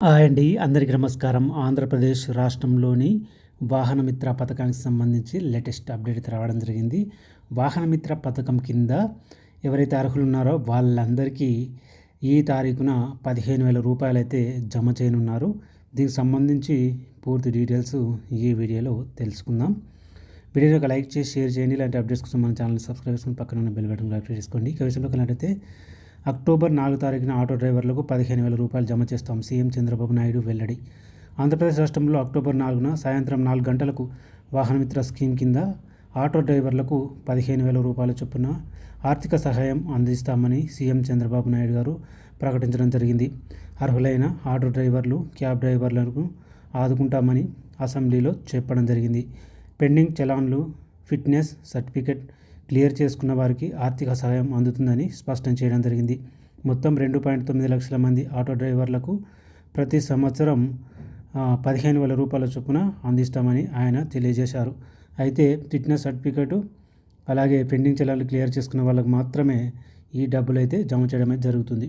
Hi అండి. అందరికీ నమస్కారం. ఆంధ్రప్రదేశ్ రాష్ట్రంలోని వాహనమిత్ర పథకానికి సంబంధించి లేటెస్ట్ అప్డేట్ రావడం జరిగింది. వాహనమిత్ర పథకం కింద ఎవరైతే అర్హులు ఉన్నారో వాళ్ళందరికీ ఈ తారీఖున పదిహేను వేల రూపాయలు అయితే జమ చేయనున్నారు. దీనికి సంబంధించి పూర్తి డీటెయిల్స్ ఈ వీడియోలో తెలుసుకుందాం. వీడియోకి లైక్ చేసి షేర్ చేయండి. ఇలాంటి అప్డేట్స్ కోసం మన ఛానల్ సబ్స్క్రైబ్ చేసుకుని పక్కన ఉన్న బెల్ బటన్ యాక్టివేట్ చేసుకోండి. ఇక విషయంలో వెళ్ళినట్టయితే అక్టోబర్ నాలుగు తారీఖున ఆటో డ్రైవర్లకు పదిహేను వేల రూపాయలు జమ చేస్తాం సీఎం చంద్రబాబు నాయుడు వెల్లడి. ఆంధ్రప్రదేశ్ రాష్ట్రంలో అక్టోబర్ నాలుగున సాయంత్రం నాలుగు గంటలకు వాహనమిత్ర స్కీమ్ కింద ఆటో డ్రైవర్లకు పదిహేను వేల రూపాయల చొప్పున ఆర్థిక సహాయం అందిస్తామని సీఎం చంద్రబాబు నాయుడు గారు ప్రకటించడం జరిగింది. అర్హులైన ఆటో డ్రైవర్లు క్యాబ్ డ్రైవర్లకు ఆదుకుంటామని అసెంబ్లీలో చెప్పడం జరిగింది. పెండింగ్ చలాన్లు ఫిట్నెస్ సర్టిఫికెట్ క్లియర్ చేసుకున్న వారికి ఆర్థిక సహాయం అందుతుందని స్పష్టం చేయడం జరిగింది. మొత్తం రెండు పాయింట్ తొమ్మిది లక్షల మంది ఆటో డ్రైవర్లకు ప్రతి సంవత్సరం పదిహేను వేల రూపాయల చొప్పున అందిస్తామని ఆయన తెలియజేశారు. అయితే ఫిట్నెస్ సర్టిఫికేటు అలాగే పెండింగ్ చలాన్లు క్లియర్ చేసుకున్న వాళ్ళకు మాత్రమే ఈ డబ్బులు అయితే జమ చేయడమే జరుగుతుంది.